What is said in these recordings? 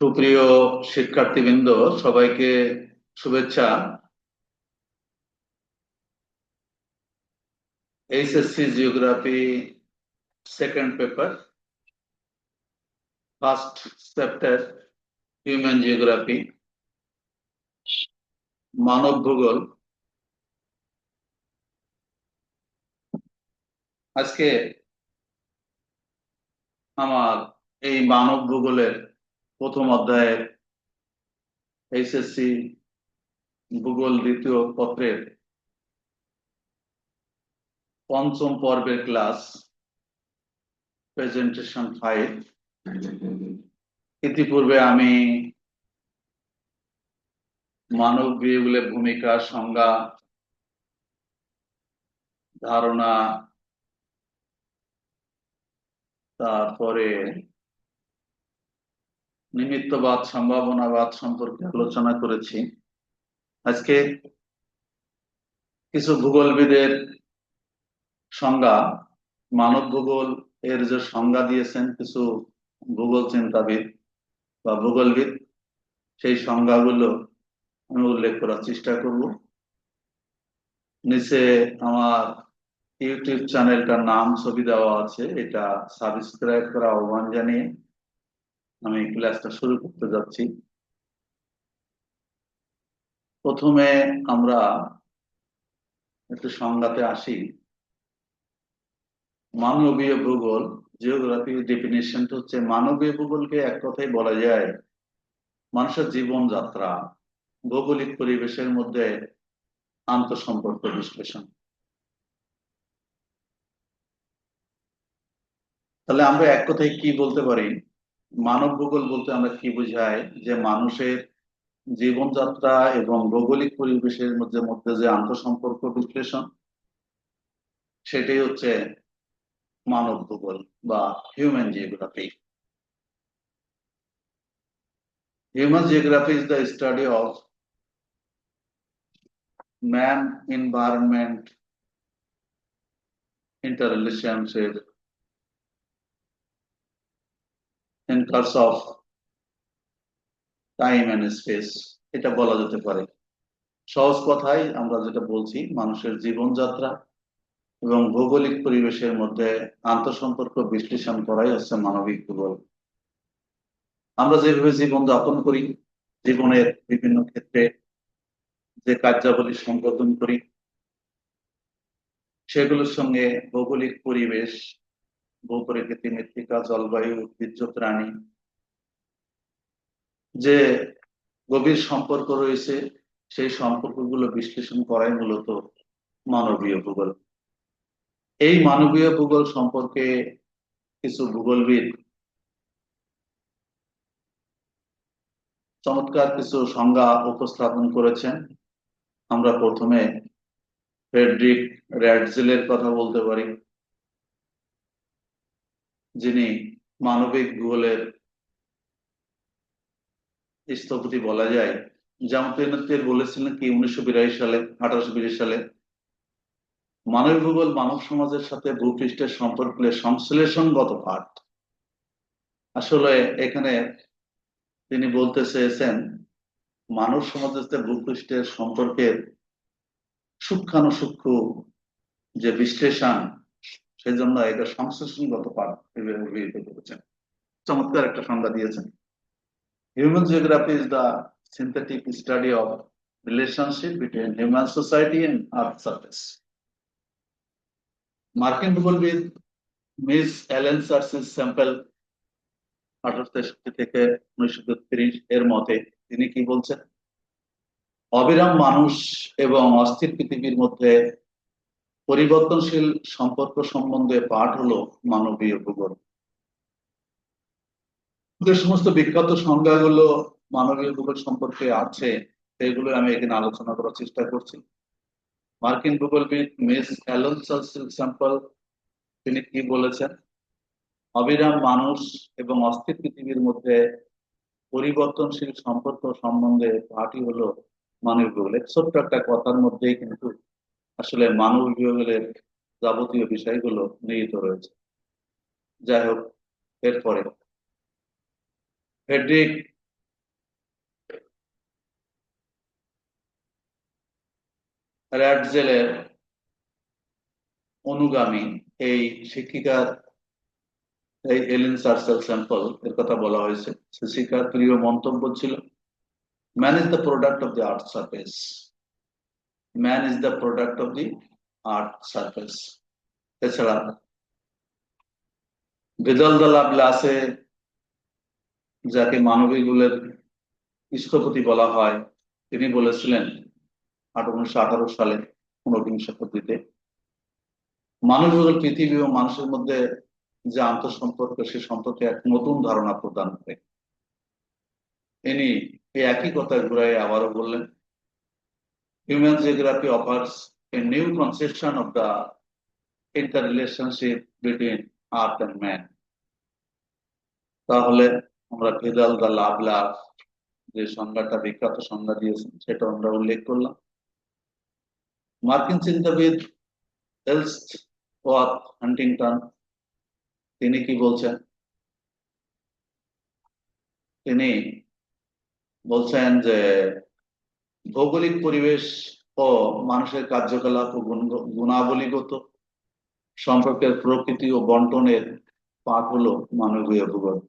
সুপ্রিয় শিক্ষার্থীবৃন্দ, সবাইকে শুভেচ্ছা। HSC geography second paper first chapter human geography মানব ভূগোল। আজকে আমার এই মানব ভূগোলের প্রথম অধ্যায়ের এইচএসসি ভূগোল দ্বিতীয় পত্রের পঞ্চম পর্বের ক্লাস প্রেজেন্টেশন ফাইভ। ইতিপূর্বে আমি মানব বিয়োগের ভূমিকা, সংজ্ঞা, ধারণা, তারপরে নিমিত্তবাদ, সম্ভাবনাবাদ সম্পর্কে আলোচনা করেছি। আজকে কিছু ভূগোলবিদের সংজ্ঞা, মানব ভূগোল এর যে সংজ্ঞা দিয়েছেন কিছু ভূগোল চিন্তাবিদ বা ভূগোলবিদ, সেই সংজ্ঞাগুলো আমি উল্লেখ করার চেষ্টা করব। নিচে আমার ইউটিউব চ্যানেলটার নাম ছবি দেওয়া আছে, এটা সাবস্ক্রাইব করা আহ্বান জানিয়ে আমি ক্লাসটা শুরু করতে যাচ্ছি। প্রথমে আমরা একটু সংজ্ঞাতে আসি। মানবীয় ভূগোল জিওগ্রাফি ডেফিনেশনটা হচ্ছে মানবীয় ভূগোলকে এক কথায় বলা যায় মানুষের জীবনযাত্রা, ভৌগোলিক পরিবেশের মধ্যে আন্তঃসম্পর্ক বিশ্লেষণ। তাহলে আমরা এক কথায় কি বলতে পারি? মানব ভূগোল বলতে আমরা কি বুঝাই? যে মানুষের জীবনযাত্রা এবং ভৌগোলিক পরিবেশের মধ্যে মধ্যে যে আন্তঃসম্পর্ক বিশ্লেষণ, সেটাই হচ্ছে মানব ভূগোল বা human geography human geography is the study of man environment interrelationship terms of time and space এটা বলা যেতে পারে। সহজ কথায় আমরা যেটা বলছি, মানুষের জীবনযাত্রা এবং ভৌগোলিক পরিবেশের মধ্যে আন্তঃসম্পর্ক বিশ্লেষণ করাই হচ্ছে মানবিক ভূগোল। আমরা যেভাবে জীবন যাপন করি, জীবনের বিভিন্ন ক্ষেত্রে যে কার্যাবলী সম্পাদন করি, সেগুলোর সঙ্গে ভৌগোলিক পরিবেশ ভূপরিকৃতি মৃত্তিকা জলবায়ু উদ্ভিজ্জ প্রাণী যে গভীর সম্পর্ক রয়েছে, সেই সম্পর্কগুলো বিশ্লেষণ করাই মূলত মানবীয় ভূগোল। এই মানবীয় ভূগোল সম্পর্কে কিছু ভূগোলবিদ চমৎকার কিছু সংজ্ঞা উপস্থাপন করেছেন। আমরা প্রথমে ফ্রেডরিক র্যাডজিলের কথা বলতে পারি। যিনি মানবিক ভূগোলের স্থপতি বলা যায় জামতের বলেছিলেন কি উনিশশো বিরাশি সালে, আঠারোশো বিরাশি সালে, মানব ভূগোল মানব সমাজের সাথে ভূপৃষ্ঠের সম্পর্কের সংশ্লেষণগত পাঠ। আসলে এখানে তিনি বলতে চেয়েছেন, মানব সমাজের সাথে ভূপৃষ্ঠের সম্পর্কের সূক্ষ্মানুসূক্ষ্ম যে বিশ্লেষণ সেই জন্য সংশ্লেষণগত পাঠ করেছেন। চমৎকার একটা সংজ্ঞা দিয়েছেন। Human geography is the synthetic study of relationship human society and earth surface. মার্কিন ভূগোলবিদ মিস অ্যালেন সার্সিস স্যাম্পল আঠারোশো থেকে উনিশশো এর মতে তিনি কি বলছেন? অবিরাম মানুষ এবং অস্থির পৃথিবীর মধ্যে পরিবর্তনশীল সম্পর্ক সম্বন্ধে পাঠ হলো মানবীয় ভূগোল যে সমস্ত বিখ্যাত সংজ্ঞাগুলো মানবীয় ভূগোল সম্পর্কে আছে সেগুলো আমি এখানে আলোচনা করার চেষ্টা করছি। মার্কিন ভূগোলবিদ মিস অ্যালন স্যাম্পল তিনি কি বলেছেন? অবিরাম মানুষ এবং অস্থির পৃথিবীর মধ্যে পরিবর্তনশীল সম্পর্ক সম্বন্ধে পাঠই হলো মানব ভূগোল ছোট্ট একটা কথার মধ্যেই কিন্তু আসলে মানব বিভাগের যাবতীয় বিষয়গুলো নিহিত রয়েছে। যাই হোক, এরপরে। ফেডরিক র্যাডজেলের অনুগামী এই শিক্ষিকার, এই এলিন সার্সেল স্যাম্পল এর কথা বলা হয়েছে। শিক্ষিকার প্রিয় মন্তব্য ছিল manage the product of the earth surface man is the product of the earth surface এছাড়া বেদলদলা ব্লাসে যাকে মানবীগুলের স্থপতি বলা হয়, তিনি বলেছিলেন আঠারোশো আঠারো সালে ঊনবিংশ শতাব্দীতে মানুষগুলোর পৃথিবী ও মানুষের মধ্যে যে আন্তঃসম্পর্ক, সে সম্পর্কে এক নতুন ধারণা প্রদান করে। ইনি এই একই কথা ঘুরাই আবারও বললেন human geography offers a new conception of the interrelationship between earth and man তাহলে আমরা ভেদাল দা লাভ লাভ যে সংজ্ঞাটা বিখ্যাত সংজ্ঞা দিয়েছেন, সেটা আমরা উল্লেখ করলাম। মার্কিন চিন্তাবিদ এলস ওয়ার্থ হান্টিংটন, তিনি কি বলছেন? তিনি বলছেন যে ভৌগোলিক পরিবেশ ও মানুষের কার্যকলাপ ও গুণ- গুণাবলীগত সম্পর্কের প্রকৃতি ও বন্টনের পাঠ হলো মানবীয় ভূগোল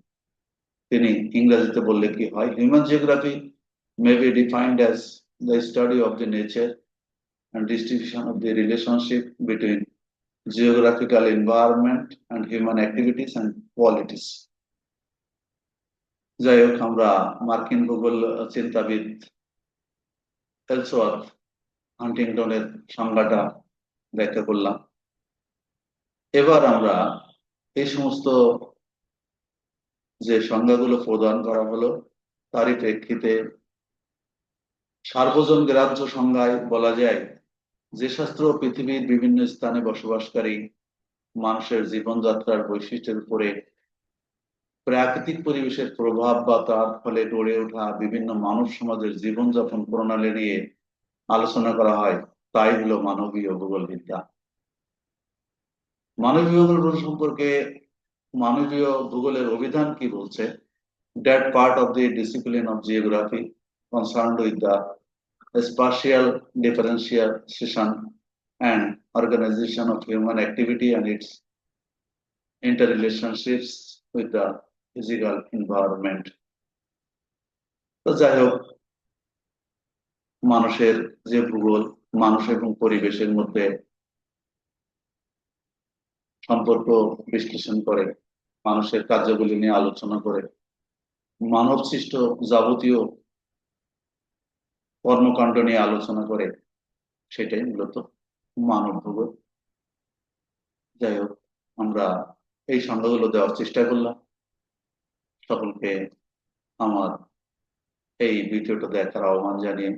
তিনি ইংরেজিতে বললে কি হয় human geography may be defined as the study of the nature and distribution of the relationship between geographical environment and human activities and qualities. যাই হোক, আমরা মার্কিন ভূগোল চিন্তাবিদ এলসওয়ার্থ হান্টিংটনের সংজ্ঞাটা ব্যাখ্যা করলাম। এবার আমরা এই সমস্ত যে সংজ্ঞাগুলো প্রদান করা হলো, তারই প্রেক্ষিতে সার্বজন গ্রাহ্য সংজ্ঞায় বলা যায়, যে শাস্ত্র পৃথিবীর বিভিন্ন স্থানে বসবাসকারী মানুষের জীবনযাত্রার বৈশিষ্ট্যের উপরে প্রাকৃতিক পরিবেশের প্রভাব বা তার ফলে গড়ে ওঠা বিভিন্ন মানব সমাজের জীবনযাপন প্রণালী নিয়ে আলোচনা করা হয়, তাই হলো মানবীয় ভূগোল বিদ্যা মানবীয় ভূগোল সম্পর্কে মানবীয় ভূগোলের অভিধান কি বলছে? That part of the discipline of geography concern concerned with the spatial differentiation and organization of human activity and its interrelationships with the physical environment. তো যাই হোক মানুষের যে ভূগোল, মানুষ এবং পরিবেশের মধ্যে সম্পর্ক বিশ্লেষণ করে, মানুষের কার্যগুলি নিয়ে আলোচনা করে মানব সৃষ্ট যাবতীয় কর্মকাণ্ড নিয়ে আলোচনা করে, সেটাই মূলত মানব ভূগোল যাই হোক আমরা এই সংজ্ঞাগুলো দেওয়ার চেষ্টা করলাম সকলকে আমার এই ভিডিওটা দেখার আহ্বান জানিয়ে,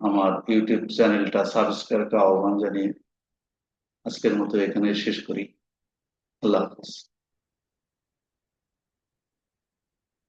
আমার ইউটিউব চ্যানেলটা সাবস্ক্রাইব আহ্বান জানিয়ে আজকের মতো এখানে শেষ করি। আল্লাহ হাফিজ।